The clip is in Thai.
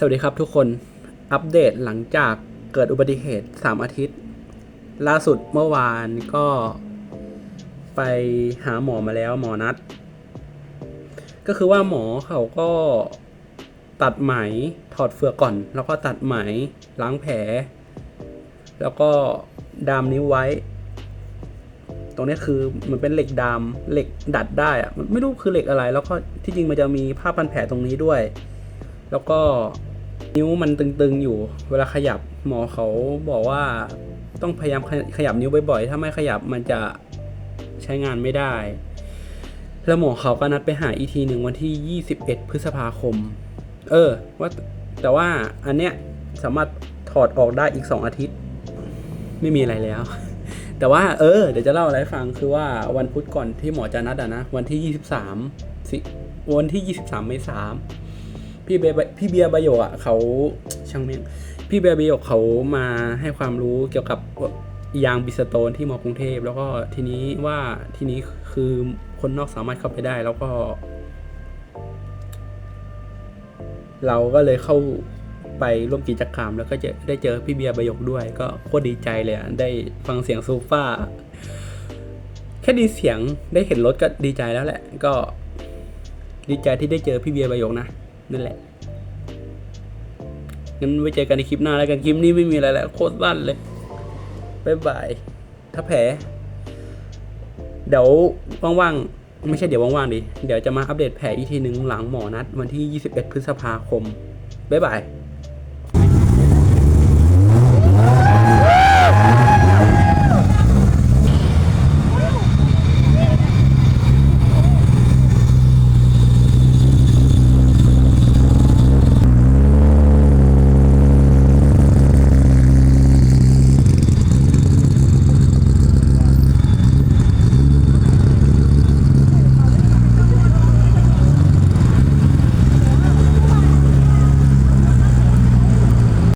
สวัสดีครับทุกคน อัปเดตหลังจากเกิดอุบัติเหตุ 3 อาทิตย์ ล่าสุดเมื่อวานก็ไปหาหมอมาแล้วหมอนัด ก็คือว่าหมอเขาก็ตัดไหมถอดเฟือกก่อน แล้วก็ตัดไหมล้างแผล แล้วก็ดามนิ้วไว้ ตรงนี้คือมันเป็นเหล็กดามเหล็กดัดได้อะไม่รู้คือเหล็กอะไร แล้วก็ที่จริงมันจะมีผ้าพันแผลตรงนี้ด้วยแล้วก็ นิ้วมันตึงๆอยู่ เวลาขยับหมอเขาบอกว่าต้องพยายามขยับนิ้วบ่อยๆ ถ้าไม่ขยับมันจะใช้งานไม่ได้ แล้วหมอเขาก็นัดไปหาอีกทีหนึ่งวันที่ 21 พฤษภาคม เออ ว่าแต่ว่าอันเนี้ยสามารถถอดออกได้อีก 2 อาทิตย์ ไม่มีอะไรแล้ว แต่ว่าเออ เดี๋ยวจะเล่าอะไรฟังคือว่าวันพุธก่อนที่หมอจะนัดอะนะ วันที่ 23สิวันที่ 23 เมษายน พี่เบียร์พี่เบียร์บโยอะเขาช่างเมียงพี่เบียร์บายโยเขามาให้ความรู้เกี่ยวกับยางบิสโตนที่มอกรุงเทพ แล้วก็ทีนี้ว่าทีนี้คือคนนอกสามารถเข้าไปได้แล้วก็ เราก็เลยเข้าไปร่วมกิจกรรม แล้วก็จะได้เจอพี่เบียร์บายกด้วย ก็โคตรดีใจเลยอะได้ฟังเสียงซูฟ้าแค่ไดีเสียงได้เห็นรถก็ดีใจแล้วแหละ ก็ดีใจที่ได้เจอพี่เบียร์บายกนะ นั่นแหละงั้นไว้เจอกันในคลิปหน้าแล้วกันคลิปนี้ไม่มีอะไรแล้วโคตรสั้นเลยบ๊ายบายถ้าแผลเดี๋ยวว่างๆไม่ใช่เดี๋ยวว่างๆดิเดี๋ยวจะมาอัปเดตแผลอีกทีหนึ่งหลังหมอนัดวันที่ 21 พฤษภาคมบ๊ายบาย